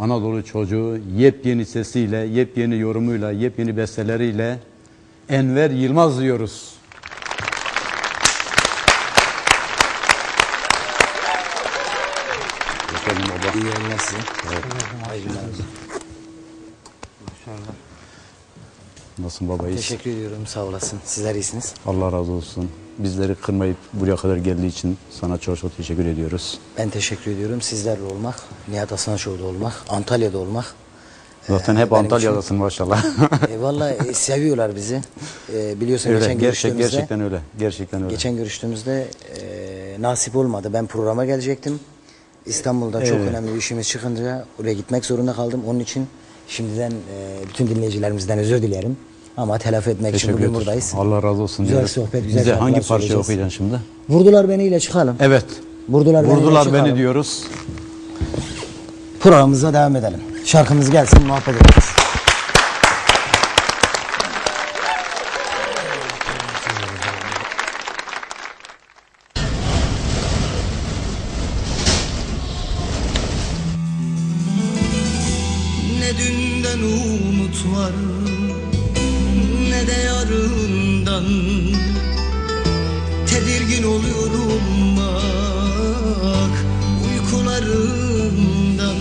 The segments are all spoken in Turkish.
Anadolu çocuğu yepyeni sesiyle, yepyeni yorumuyla, yepyeni besteleriyle Enver Yılmaz diyoruz. Efendim baba. İyi yayınlar size. Hayırlı olsun. Nasılsın baba? Teşekkür ediyorum. Sağ olasın. Sizler iyisiniz. Allah razı olsun. Bizleri kırmayıp buraya kadar geldiği için sana çok çok teşekkür ediyoruz. Ben teşekkür ediyorum. Sizlerle olmak, Nihat Hasan Show'da olmak, Antalya'da olmak. Zaten hep benim Antalya'dasın maşallah. e, vallahi e, seviyorlar bizi. E, biliyorsun öyle, geçen gerçek, görüştüğümüzde, gerçekten öyle. Gerçekten öyle. geçen görüştüğümüzde e, nasip olmadı. Ben programa gelecektim. İstanbul'da çok Evet. önemli bir işimiz çıkınca oraya gitmek zorunda kaldım. Onun için şimdiden e, bütün dinleyicilerimizden özür dilerim. Ama telafi etmek için Teşekkür bugün ederiz. buradayız. Allah razı olsun. Güzel diyoruz. sohbet, güzel Bize hangi parçayı söyleyeceğiz. okuyacaksın şimdi? Vurdular beni ile çıkalım. Evet. Vurdular, beni Vurdular çıkalım. beni diyoruz. Programımıza devam edelim. Şarkımız gelsin muhabbet ederiz. Ne dünden umut var Ne de yarından. Tedirgin oluyorum bak Uykularından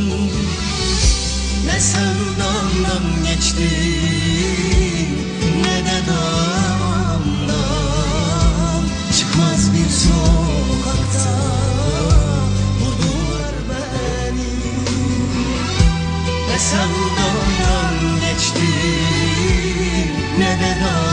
Ne sevdandan geçti Ne de damdan. Çıkmaz bir sokakta Vurdular beni. Ne sevdadan geçti ne de damdan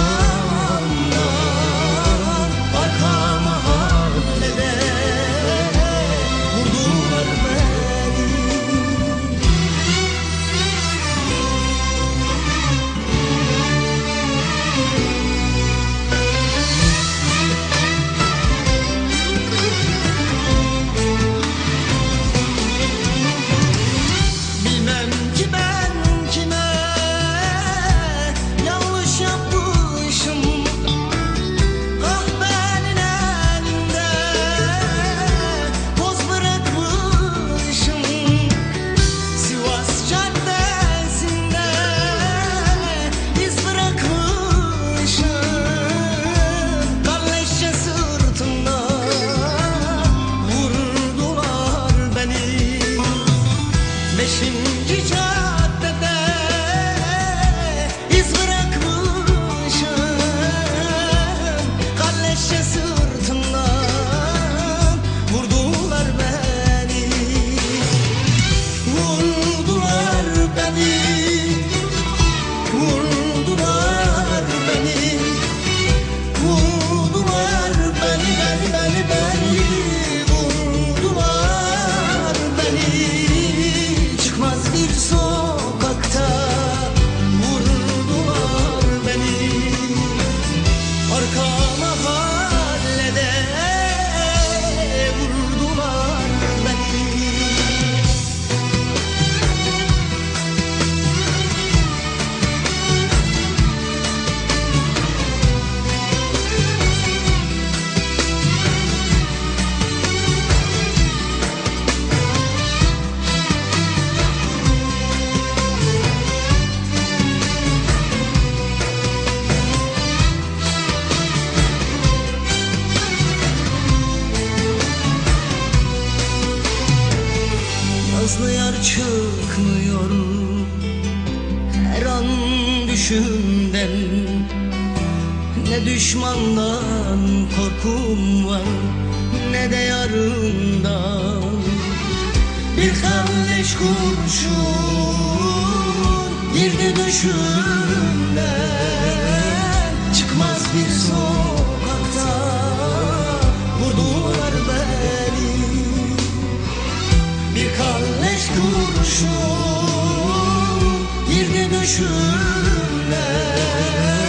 düşümden Ne düşmandan korkum var Ne de yarından. Bir kalleş kurşun Girdi düşümden Çıkmaz bir sokakta Vurdular beni. Bir kalleş kurşun girdi düşümle love.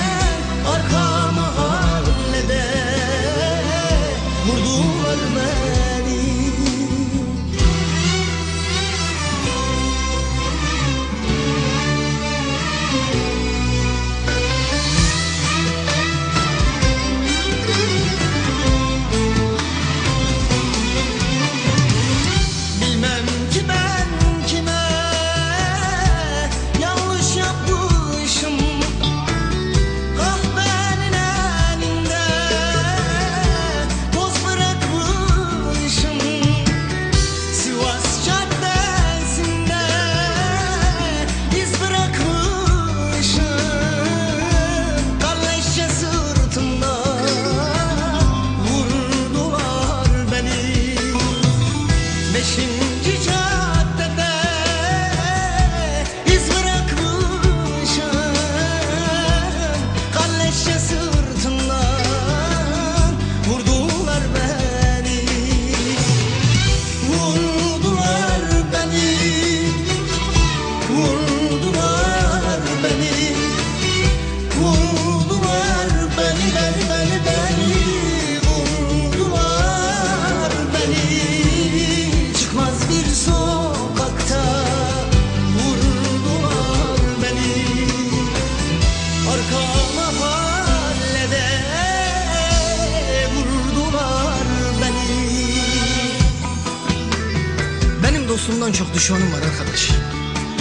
Allah'tan çok düşmanım var arkadaş.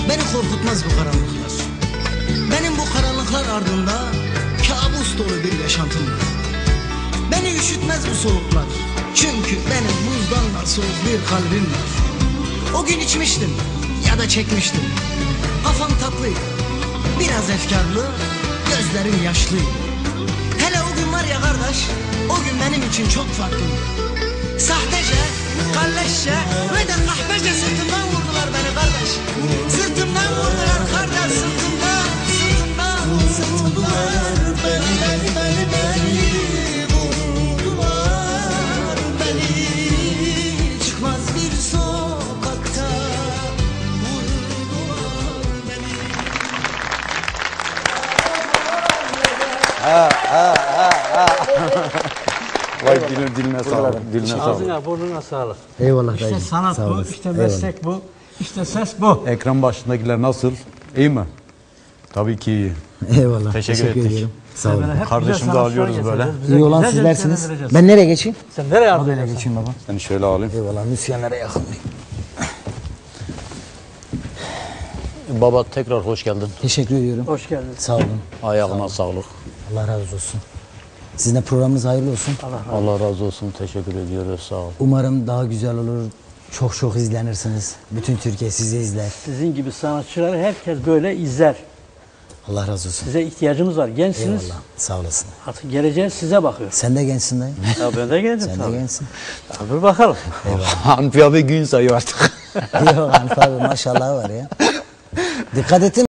Beni korkutmaz bu karanlıklar. Benim bu karanlıklar ardında kabus dolu bir yaşantım var. Beni üşütmez bu soğuklar. Çünkü benim buzdan da soğuk bir kalbim var. O gün içmiştim ya da çekmiştim. Kafam tatlıydı. Biraz efkarlı, gözlerim yaşlıydı. Hele o gün var ya kardeş, o gün benim için çok farklıydı. Sahtece, kalleşçe ve de kahpece sırtımdan vurdular beni kardeş. Sırtımdan vurdular kardeş, sırtımdan, sırtımdan, sırtımdan. Beni, beni, beni, beni vurdular beni. Çıkmaz bir sokakta vurdular beni. Vay diline, diline sağlık. Diline sağlık. Ağzına burnuna sağlık. Eyvallah İşte dayıcım. sanat Sağ bu, olasın. işte meslek bu, işte ses bu. Ekran başındakiler nasıl? İyi mi? Tabii ki iyi. Eyvallah. Teşekkür ettik. ediyorum. Sağ olun. Böyle hep Kardeşimizi güzel sanatçılar alıyoruz böyle. getireceğiz. Bize İyi olan güzel sizlersiniz. zevkler vereceğiz. Ben nereye geçeyim? Sen nereye Böyle aldın? geçeyim baba. Seni şöyle alayım. Eyvallah. Müsyenlere yakın. Baba tekrar hoş geldin. Teşekkür ediyorum. Hoş geldin. Sağ olun. Ayağına sağlık. Allah razı olsun. Sizin de programınız hayırlı olsun. Allah razı olsun. Teşekkür ediyoruz. Sağ ol. Umarım daha güzel olur. Çok çok izlenirsiniz. Bütün Türkiye sizi izler. Sizin gibi sanatçıları herkes böyle izler. Allah razı olsun. Size ihtiyacımız var. Gençsiniz. Eyvallah. Sağ olasın. Artık geleceğe size bakıyor. Sen de gençsin dayı. Ya ben de geldim Sen de tabii. gençsin. Ya dur bakalım. Hanfi abi gün sayıyor artık. Yok Hanif abi maşallah var ya. Dikkat ettin